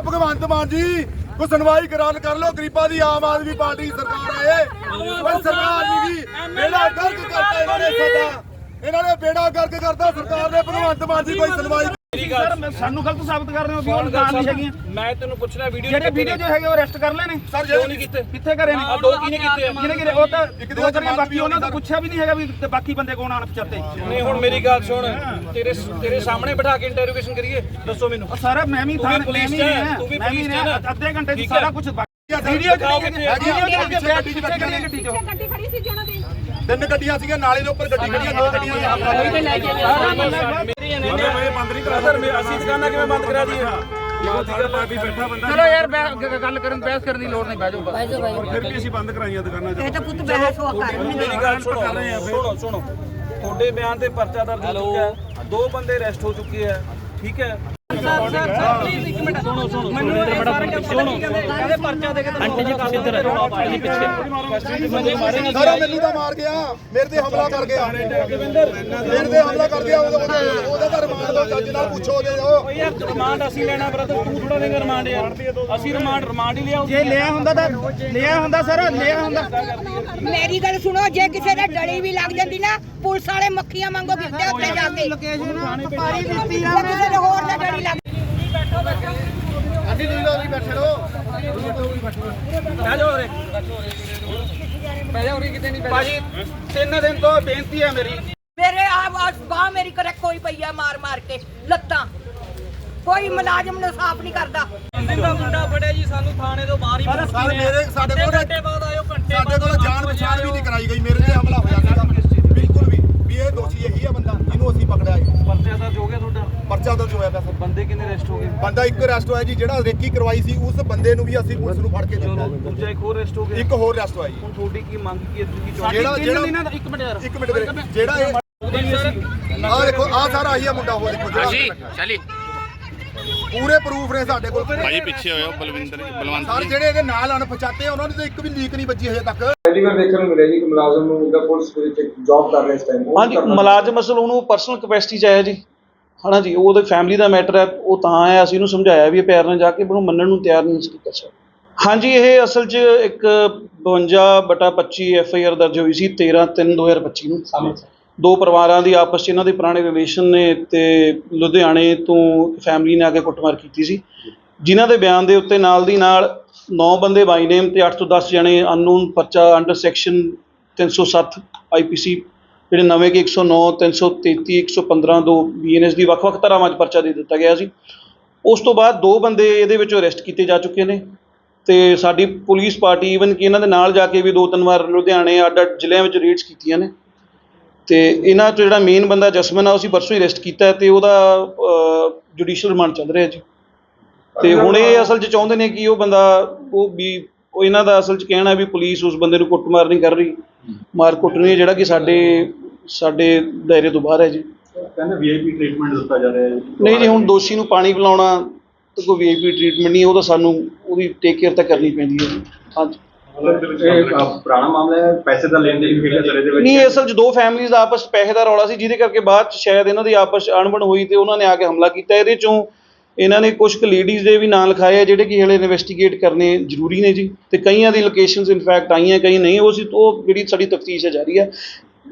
ਆ ਭਗਵੰਤ ਮਾਨ ਜੀ ਕੋ ਸੁਣਵਾਈ ਕਰਾ ਕਰ ਲੋ ਗਰੀਬਾਂ ਦੀ ਆਮ ਆਦਮੀ ਪਾਰਟੀ ਸਰਕਾਰ ਆਏ ਇਹ। ਸਰਕਾਰ ਨਹੀਂ ਗੀ ਬੇੜਾ ਗਰਕ ਕਰਤਾ ਇਹਨਾਂ ਨੇ ਸਾਡਾ। ਇਹਨਾਂ ਨੇ ਬੇੜਾ ਗਰਕ ਕਰਤਾ ਸਰਕਾਰ ਨੇ, ਭਗਵੰਤ ਮਾਨ ਜੀ ਕੋਈ ਸੁਣਵਾਈ ਸਰ ਮੈਂ- ਸਾਨੂੰ ਗਲਤ ਸਾਬਤ ਕਰ ਰਹੇ ਹੋ ਵੀ ਉਹ ਦੁਕਾਨ ਨਹੀਂ ਹੈਗੀਆਂ। ਮੈਂ ਤੈਨੂੰ ਪੁੱਛਣਾ ਵੀਡੀਓ ਜਿਹੜੇ ਵੀਡੀਓ ਜੋ ਹੈਗੇ ਉਹ ਅਰੈਸਟ ਕਰ ਲੈਣੇ। ਸਰ ਕਿਉਂ ਨਹੀਂ ਕੀਤੇ? ਕਿੱਥੇ ਕਰੇ ਨੇ? ਆ ਦੋ ਕਿਹਨੇ ਕੀਤੇ ਆ? ਕਿਹਨੇ ਕਿਹਨੇ ਉਹ ਤਾਂ ਇੱਕ ਦੋ ਦੋ ਕਰੀਆਂ ਜਮਾਤ ਬਾਕੀ ਵੀ ਉਹਨਾਂ ਤੋਂ ਹੋਣੀ ਪੁੱਛਿਆ ਵੀ ਨਹੀਂ ਹੈਗਾ ਵੀ ਤੇ ਬਾਕੀ ਬੰਦੇ ਕੌਣ ਆਣ ਪਚਾਤੇ। ਨਹੀਂ ਹੁਣ ਮੇਰੀ ਗੱਲ ਸੁਣ। ਤੇਰੇ ਤੇਰੇ ਸਾਹਮਣੇ ਬਿਠਾ ਕੇ ਇੰਟਰੋਗੇਸ਼ਨ ਕਰੀਏ। ਦੱਸੋ ਮੈਨੂੰ। ਸਾਰਾ ਮੈਂ ਵੀ ਥਾਣੇ ਮੈਂ ਵੀ ਮੈਂ ਵੀ। ਅੱਧੇ ਘੰਟੇ ਚ ਸਾਰਾ। ਕੁਝ ਵੀਡੀਓ ਵੀਡੀਓ ਚ ਖੜੀ ਗੱਡੀ ਸੀ ਜੀ ਉਹਨਾਂ ਦੀ ਤਿੰਨ ਗੱਡੀਆਂ ਸੀਗੀਆਂ ਨਾਲੇ ਦੇ ਉੱਪਰ ਗੱਡੀ ਦੋ ਗੱਡੀਆਂ ਦੇ ਹੋਇਆ ਮੇਰੀ ਨੇ ਬੰਦ ਨਹੀਂ ਕਰਾ ਸਰ ਅਸੀਂ ਦੁਕਾਨਾਂ ਕਿਵੇਂ ਬੰਦ ਕਰਾ ਦਈਏ? ਚਲੋ ਯਾਰ ਬਹਿ- ਗੱਲ ਕਰਨ ਬਹਿਸ ਕਰਨ ਦੀ ਲੋੜ ਨਹੀਂ ਬਹਿ ਜਾਓ ਬਸ। ਇਹ ਤਾਂ ਪੁੱਤ ਬਹਿਸ ਹੋ ਕਰ ਮੇਰੀ ਗੱਲ ਸੁਣੋ। ਸੁਣੋ। ਸੁਣੋ ਤੁਹਾਡੇ ਬਿਆਨ ਤੇ ਪਰਚਾ ਦਰਜ ਹੋ ਚੁੱਕਾ ਹੈ। ਦੋ ਬੰਦੇ ਅਰੈਸਟ ਹੋ ਚੁੱਕੇ ਹੈ। ਠੀਕ ਹੈ। ਸਾਰਾ ਮੈਨੂੰ ਤਾਂ ਮਾਰ ਗਿਆ ਮੇਰੇ ਤੇ ਹਮਲਾ ਕਰ ਗਿਆ। ਮੇਰੇ ਤੇ ਹਮਲਾ ਕਰ ਗਿਆ ਉਹਦਾ ਉਹਦਾ- ਉਹਦਾ ਤਾਂ ਰਿਮਾਂਡ ਦਾ ਜੱਜ ਨਾਲ ਪੁੱਛੋ ਉਹਦੇ ਉਹ। ਓ ਯਾਰ ਰਿਮਾਂਡ ਅਸੀਂ ਲੈਣਾ ਬ੍ਰਦਰ ਤੂੰ ਥੋੜਾ ਦੇਗਾ ਰਿਮਾਂਡ ਯਾਰ ਅਸੀਂ ਰਿਮਾਂਡ ਰਿਮਾਂਡ ਹੀ ਲਿਆਓ ਜੇ ਲਿਆ ਹੁੰਦਾ ਤਾਂ ਲਿਆ ਹੁੰਦਾ ਸਰ ਲਿਆ ਹੁੰਦਾ। ਮੇਰੀ ਗੱਲ ਸੁਣੋ ਜੇ ਕਿਸੇ ਦੇ ਡੜੀ ਵੀ ਲੱਗ ਜਾਂਦੀ ਨਾ ਪੁਲਿਸ ਵਾਲੇ ਮੱਖੀਆਂ ਵਾਂਗੂ ਫਿਰਦੇ ਉੱਤੇ ਜਾ ਕੇ। ਲੋਕੇਸ਼ਨ ਪਾਰੀ ਦਿੱਤੀ ਆ ਕਿਸੇ ਦੇ ਹੋਰ ਦਾ ਡੜੀ ਲੱਗ ਅੱਡੀ ਤੁਸੀਂ ਲੋਕ ਬੈਠੇ ਰਹੋ ਬਹਿ ਜਾਓ ਉਰੇ ਭਾਜੀ ਤਿੰਨ ਦਿਨ ਤੋਂ ਬੇਨਤੀ ਹੈ ਮੇਰੀ। ਮੇਰੇ ਆਵਾਜ਼ ਬਾਹ ਮੇਰੀ ਕਰੇ ਕੋਈ ਪਈਆ ਮਾਰ ਮਾਰ ਕੇ ਲੱਤਾਂ। ਕੋਈ ਮੁਲਾਜ਼ਮ ਨੂੰ ਸਾਫ਼ ਨਹੀਂ ਕਰਦਾ। ਦਾ ਮੁੰਡਾ ਫੜਿਆ ਜੀ ਸਾਨੂੰ ਥਾਣੇ ਤੋਂ ਬਾਹਰ ਹੀ ਸਰ ਮੇਰੇ ਸਾਡੇ ਕੋਲ ਘੰਟੇ ਬਾਅਦ ਆਇਓ ਘੰਟੇ ਸਾਡੇ ਕੋਲ ਜਾਣ ਪਛਾਣ ਵੀ ਨਹੀਂ ਕਰਾਈ ਗਈ ਮੇਰੇ ਤੇ ਹਮਲਾ ਹੋਇਆ ਸੀਗਾ ਬਿਲਕੁਲ ਵੀ ਵੀ ਇਹ ਦੋਸ਼ੀ ਇਹੀ ਆ ਬੰਦਾ ਜਿਹਨੂੰ ਅਸੀਂ ਪਕੜਿਆ ਹੈ ਪਰਚਾ ਦਰਜ ਹੋ ਗਿਆ ਤੁਹਾਡਾ? ਪਰਚਾ ਦਰਜ ਹੋਇਆ ਪਿਆ ਸਰ। ਬੰਦੇ ਕਿੰਨੇ ਅਰੈਸਟ ਹੋ ਗਏ? ਬੰਦਾ ਇੱਕ ਅਰੈਸਟ ਹੋਇਆ ਜੀ ਜਿਹੜਾ ਰੇਕੀ ਕਰਵਾਈ ਸੀ ਉਸ ਬੰਦੇ ਨੂੰ ਵੀ ਅਸੀਂ ਪੁਲਿਸ ਨੂੰ ਫੜ ਕੇ ਦਿੱਤਾ। ਦੂਜਾ ਇੱਕ ਹੋਰ ਅਰੈਸਟ ਹੋ ਗਿਆ। ਇੱਕ ਹੋਰ ਅਰੈਸਟ ਹੋਇਆ ਜੀ। ਹੁਣ ਤੁਹਾਡੀ ਕੀ ਮੰਗ ਕੀ ਹੈ? ਤੁਸੀਂ ਜਿਹੜਾ- ਜਿਹੜਾ- ਇੱਕ ਮਿੰਟ ਯਾਰ ਇੱਕ ਮਿੰਟ ਵੀਰੇ। ਜਿਹੜਾ ਇਹ ਆਹ ਦੇਖੋ ਆਹ ਸਾਰਾ ਆਹੀ ਆ ਮੁੰਡਾ ਉਹ ਦੇਖੋ ਜਿਹੜਾ ਚਲੀ ਪੂਰੇ ਪ੍ਰੂਫ ਨੇ ਸਾਡੇ ਕੋਲ। ਭਾਜੀ ਪਿੱਛੇ ਹੋਇਓ ਬਲਵਿੰਦਰ ਜੀ ਬਲਵੰਤ ਸਰ ਜੀ। ਜਿਹੜੇ ਇਹਦੇ ਨਾਲ ਅਣਪਛਾਤੇ ਆ ਉਹਨਾਂ ਦੀ ਤਾਂ ਇੱਕ ਵੀ ਲੀਕ ਨਹੀਂ ਵੱਜੀ ਹਜੇ ਤੱਕ। ਪਹਿਲੀ ਵਾਰ ਦੇਖਣ ਨੂੰ ਮਿਲਿਆ ਜੀ ਕਿ ਮੁਲਾਜ਼ਮ ਨੂੰ ਉਹਦਾ ਪੁਲਿਸ ਦੇ ਵਿੱਚ ਜੌਬ ਕਰ ਰਿਹਾ ਇਸ ਟਾਈਮ ਹਾਂਜੀ ਮੁਲਾਜ਼ਮ ਅਸਲ ਉਹਨੂੰ ਪਰਸਨਲ ਕਪੈਸਿਟੀ ਚ ਆਇਆ ਜੀ। ਹਨਾ ਜੀ ਉਹਦੇ ਫੈਮਿਲੀ ਦਾ ਮੈਟਰ ਹੈ ਉਹ ਤਾਂ ਆਇਆ ਅਸੀਂ ਉਹਨੂੰ ਸਮਝਾਇਆ ਵੀ ਇਹ ਪਿਆਰ ਨਾਲ ਜਾ ਕੇ ਉਹਨੂੰ ਮੰਨਣ ਨੂੰ ਤਿਆਰ ਨਹੀਂ ਸੀ ਕੀਤਾ ਸਰ। ਹਾਂਜੀ ਇਹ ਅਸਲ 'ਚ ਇੱਕ 52 ਬਟਾ 25 ਐਫ ਆਈ ਆਰ ਦਰਜ ਹੋਈ ਸੀ 13 3 2025 ਨੂੰ। ਦੋ ਪਰਿਵਾਰਾਂ ਦੀ ਆਪਸ 'ਚ ਇਹਨਾਂ ਦੇ ਪੁਰਾਣੇ ਰਿਲੇਸ਼ਨ ਨੇ ਤੇ ਲੁਧਿਆਣੇ ਤੋਂ ਫੈਮਿਲੀ ਨੇ ਆ ਕੇ ਕੁੱਟਮਾਰ ਕੀਤੀ ਸੀ। ਜਿਨ੍ਹਾਂ ਦੇ ਬਿਆਨ ਦੇ ਉੱਤੇ ਨਾਲ ਦੀ ਨਾਲ 9 ਬੰਦੇ ਬਾਈ ਨੇਮ ਤੇ 8 ਤੋਂ 10 ਜਣੇ ਅਨਨੋਨ ਪਰਚਾ ਅੰਡਰ ਸੈਕਸ਼ਨ 307 ਆਈਪੀਸੀ ਜਿਹੜੇ ਨਵੇਂ ਕਿ 109 333 115 ਦੋ ਬੀਐਨਐਸ ਦੀ ਵੱਖ-ਵੱਖ ਧਾਰਾਵਾਂ 'ਚ ਪਰਚਾ ਦੇ ਦਿੱਤਾ ਗਿਆ ਸੀ। ਉਸ ਤੋਂ ਬਾਅਦ ਦੋ ਬੰਦੇ ਇਹਦੇ ਵਿੱਚੋਂ ਅਰੈਸਟ ਕੀਤੇ ਜਾ ਚੁੱਕੇ ਨੇ ਤੇ ਸਾਡੀ ਪੁਲਿਸ ਪਾਰਟੀ ਈਵਨ ਕਿ ਇਹਨਾਂ ਦੇ ਨਾਲ ਜਾ ਕੇ ਵੀ ਦੋ ਤਿੰਨ ਵਾਰ ਲੁਧਿਆਣੇ ਅੱਡ ਅੱਡ ਜ਼ਿਲ੍ਹਿਆਂ ਵਿੱਚ ਰੇਡਸ ਕੀਤੀਆਂ ਨੇ। ਤੇ ਇਹਨਾਂ 'ਚ ਜਿਹੜਾ ਮੇਨ ਬੰਦਾ ਜਸਮਨ ਆ, ਉਹ ਪਰਸੋਂ ਹੀ ਅਰੈਸਟ ਕੀਤਾ ਹੈ ਤੇ ਉਹਦਾ ਜੁਡੀਸ਼ੀਅਲ ਰਿਮਾਂਡ ਚੱਲ ਰਿਹਾ ਜੀ। ਤੇ ਹੁਣ ਇਹ ਅਸਲ 'ਚ ਚਾਹੁੰਦੇ ਨੇ ਕਿ ਉਹ ਬੰਦਾ ਉਹ ਵੀ ਉਹ ਇਹਨਾਂ ਦਾ ਅਸਲ 'ਚ ਕਹਿਣਾ ਵੀ ਪੁਲਿਸ ਉਸ ਬੰਦੇ ਨੂੰ ਕੁੱਟਮਾਰ ਨਹੀਂ ਕਰ ਰਹੀ। ਮਾਰ ਕੁੱਟ ਨਹੀਂ ਹੈ ਜਿਹੜਾ ਕਿ ਸਾਡੇ ਸਾਡੇ ਦਾਇਰੇ ਤੋਂ ਬਾਹਰ ਹੈ ਜੀ। ਕਹਿੰਦੇ ਵੀਆਈਪੀ ਟ੍ਰੀਟਮੈਂਟ ਦਿੱਤਾ ਜਾ ਰਿਹਾ ਹੈ ਨਹੀਂ ਜੀ ਹੁਣ ਦੋਸ਼ੀ ਨੂੰ ਪਾਣੀ ਪਿਲਾਉਣਾ ਤੇ ਕੋਈ ਵੀਆਈਪੀ ਟ੍ਰੀਟਮੈਂਟ ਨਹੀਂ ਉਹ ਤਾਂ ਸਾਨੂੰ ਉਹਦੀ ਟੇਕ ਕੇਅਰ ਤਾਂ ਕਰਨੀ ਪੈਂਦੀ ਹੈ। ਜੀ ਹਾਂਜੀ। ਇਹ ਪੁਰਾਣਾ ਮਾਮਲਾ ਹੈ ਪੈਸੇ ਦਾ ਲੈਣ ਦੇਣ ਵੀ ਹੈ ਸਰ ਇਹਦੇ ਵਿੱਚ? ਨਹੀਂ ਅਸਲ 'ਚ ਦੋ ਫੈਮਿਲੀਜ਼ ਦਾ ਆਪਸ 'ਚ ਪੈਸੇ ਦਾ ਰੌਲਾ ਸੀ ਜਿਹਦੇ ਕਰਕੇ ਬਾਅਦ 'ਚ ਸ਼ਾਇਦ ਇਹਨਾਂ ਦੀ ਆਪਸ 'ਚ ਅਣਬਣ ਹੋਈ ਤੇ ਉਹਨਾਂ ਨੇ ਆ ਕੇ ਹਮਲਾ ਕੀਤਾ। ਇਹਦੇ 'ਚੋਂ ਇਹਨਾਂ ਨੇ ਕੁਝ ਕੁ ਲੇਡੀਜ਼ ਦੇ ਵੀ ਨਾਂ ਲਿਖਾਏ ਆ ਜਿਹੜੇ ਕਿ ਹਲੇ ਇਨਵੈਸਟੀਗੇਟ ਕਰਨੇ ਜ਼ਰੂਰੀ ਨੇ ਜੀ। ਤੇ ਕਈਆਂ ਦੀ ਲੋਕੇਸ਼ਨਸ ਇਨਫੈਕਟ ਆਈਆਂ ਕਈ ਨਹੀਂ। ਉਹ ਸੀ ਉਹ ਜਿਹੜੀ ਸਾਡੀ ਤਫਤੀਸ਼ ਹੈ ਜਾਰੀ ਹੈ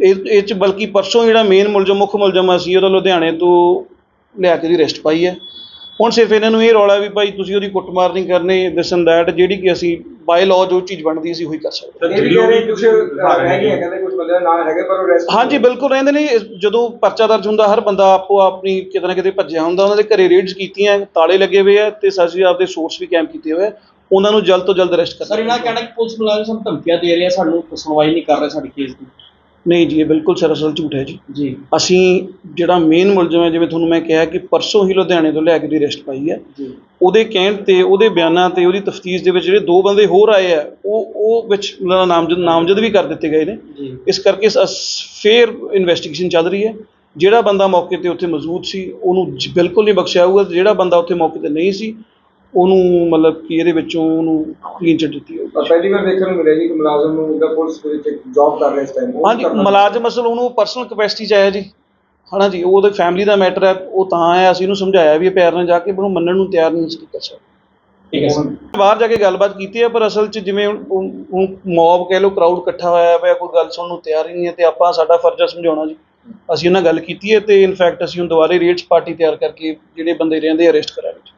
ਇਹ ਇਹ 'ਚ ਬਲਕਿ ਪਰਸੋਂ ਜਿਹੜਾ ਮੇਨ ਮੁਲਜ਼ਮ, ਮੁੱਖ ਮੁਲਜ਼ਮ ਅਸੀਂ ਉਹਦਾ ਲੁਧਿਆਣੇ ਤੋਂ ਲਿਆ ਕੇ ਦੀ ਅਰੈਸਟ ਪਾਈ ਹੈ। ਹੁਣ ਸਿਰਫ ਇਹਨਾਂ ਨੂੰ ਇਹ ਰੌਲਾ ਵੀ ਭਾਈ ਤੁਸੀਂ ਉਹਦੀ ਕੁੱਟਮਾਰ ਨਹੀਂ ਕਰਨੀ ਦਿਸ ਐਂਡ ਦੈਟ ਜਿਹੜੀ ਕਿ ਅਸੀਂ ਬਾਈ ਲਾਅ ਜੋ ਚੀਜ਼ ਬਣਦੀ ਸੀ ਉਹੀ ਕਰ ਸਕਦੇ ਇਹ ਵੀ ਕਹਿ ਰਹੇ ਕੁਝ ਰਹਿ ਗਏ ਕਹਿੰਦੇ ਕੁਝ ਬੰਦੇ ਦਾ ਨਾਮ ਹੈਗੇ ਪਰ ਉਹ ਰੈਸਟ ਹਾਂਜੀ ਬਿਲਕੁਲ ਰਹਿੰਦੇ ਨੇ ਜਦੋਂ ਪਰਚਾ ਦਰਜ ਹੁੰਦਾ ਹਰ ਬੰਦਾ ਆਪੋ ਆਪਣੀ ਕਿਤੇ ਨਾ ਕਿਤੇ ਭੱਜਿਆ ਹੁੰਦਾ ਉਹਨਾਂ ਦੇ ਘਰੇ ਰੇਡਸ ਕੀਤੀਆਂ ਤਾਲੇ ਲੱਗੇ ਹੋਏ ਆ ਤੇ ਅਸੀਂ ਆਪਦੇ ਸੋਰਸ ਵੀ ਕੈਂਪ ਕੀਤੇ ਹੋਏ ਆ ਉਹਨਾਂ ਨੂੰ ਜਲਦ ਤੋਂ ਜਲਦ ਅਰੈਸਟ ਸਰ ਕਰਨਾ ਇਹਨਾਂ ਦਾ ਕਹਿਣਾ ਕਿ ਪੁਲਿਸ ਮੁਲਾਜ਼ਮ ਸਾਨੂੰ ਧਮਕੀਆਂ ਦੇ ਰਿਹਾ ਸਾਨੂੰ ਸੁਣਵਾਈ ਨਹੀਂ ਕਰ ਰਹੇ ਸਾਡੇ ਕੇਸ ਦੀ। ਨਹੀਂ ਜੀ ਇਹ ਬਿਲਕੁਲ ਸਰਾਸਰ ਝੂਠ ਹੈ ਜੀ। ਜੀ। ਅਸੀਂ ਜਿਹੜਾ ਮੇਨ ਮੁਲਜ਼ਮ ਹੈ ਜਿਵੇਂ ਤੁਹਾਨੂੰ ਮੈਂ ਕਿਹਾ ਕਿ ਪਰਸੋਂ ਹੀ ਲੁਧਿਆਣੇ ਤੋਂ ਲੈ ਕੇ ਦੀ ਅਰੈਸਟ ਪਾਈ ਹੈ। ਜੀ। ਉਹਦੇ ਕਹਿਣ ਤੇ ਉਹਦੇ ਬਿਆਨਾਂ ਤੇ ਉਹਦੀ ਤਫਤੀਸ਼ ਦੇ ਵਿੱਚ ਜਿਹੜੇ ਦੋ ਬੰਦੇ ਹੋਰ ਆਏ ਆ ਉਹ ਉਹ ਵਿੱਚ ਮਤਲਬ ਨਾਮਜ਼ਦ ਨਾਮਜ਼ਦ ਵੀ ਕਰ ਦਿੱਤੇ ਗਏ ਨੇ। ਜੀ। ਇਸ ਕਰਕੇ ਫੇਰ ਇਨਵੈਸਟੀਗੇਸ਼ਨ ਚੱਲ ਰਹੀ ਹੈ। ਜਿਹੜਾ ਬੰਦਾ ਮੌਕੇ ਤੇ ਉੱਥੇ ਮੌਜੂਦ ਸੀ ਉਹਨੂੰ ਬਿਲਕੁਲ ਨਹੀਂ ਬਖਸ਼ਿਆ ਹੋਊਗਾ। ਜਿਹੜਾ ਬੰਦਾ ਉੱਥੇ ਮੌਕੇ ਤੇ ਨਹੀਂ ਸੀ ਉਹਨੂੰ ਮਤਲਬ ਕਿ ਇਹਦੇ ਵਿੱਚੋਂ ਉਹਨੂੰ ਕਲੀਨ ਚਿੱਟ ਦਿੱਤੀ ਹੋਊਗੀ। ਪਹਿਲੀ ਵਾਰ ਦੇਖਣ ਨੂੰ ਮਿਲਿਆ ਜੀ ਕਿ ਮੁਲਾਜ਼ਮ ਨੂੰ ਉਹਦਾ ਪੁਲਿਸ ਦੇ ਵਿੱਚ ਜੌਬ ਕਰ ਰਿਹਾ ਇਸ ਟਾਈਮ ਹਾਂਜੀ ਮੁਲਾਜ਼ਮ ਅਸਲ ਉਹਨੂੰ ਪਰਸਨਲ ਕਪੈਸਿਟੀ ਚ ਆਇਆ ਜੀ। ਹਨਾ ਜੀ ਉਹਦੇ ਫੈਮਿਲੀ ਦਾ ਮੈਟਰ ਹੈ ਉਹ ਤਾਂ ਆਇਆ ਅਸੀਂ ਉਹਨੂੰ ਸਮਝਾਇਆ ਵੀ ਇਹ ਪਿਆਰ ਨਾਲ ਜਾ ਕੇ ਉਹਨੂੰ ਮੰਨਣ ਨੂੰ ਤਿਆਰ ਨਹੀਂ ਸੀ ਕੀਤਾ ਸਰ। ਠੀਕ ਹੈ ਸਰ। ਬਾਹਰ ਜਾ ਕੇ ਗੱਲਬਾਤ ਕੀਤੀ ਹੈ ਪਰ ਅਸਲ 'ਚ ਜਿਵੇਂ ਹੁਣ ਮੌਬ ਕਹਿ ਲਓ ਕਰਾਊਡ ਇਕੱਠਾ ਹੋਇਆ ਹੈ ਕੋਈ ਗੱਲ ਸੁਣਨ ਨੂੰ ਤਿਆਰ ਹੀ ਨਹੀਂ ਹੈ ਤੇ ਆਪਾਂ ਸਾਡਾ ਫਰਜ਼ ਹੈ ਸਮਝਾਉਣਾ ਜੀ। ਅਸੀਂ ਉਹਨਾਂ ਗੱਲ ਕੀਤੀ ਹੈ ਤੇ ਇਨਫੈਕਟ ਅਸੀਂ ਹੁਣ ਦੁਬਾਰੇ ਰੇਟਸ ਪਾਰਟੀ ਤਿਆਰ ਕਰਕੇ ਜਿਹੜੇ ਬੰਦੇ ਰਹਿੰਦੇ ਅਰੈਸਟ ਕਰਾਂਗੇ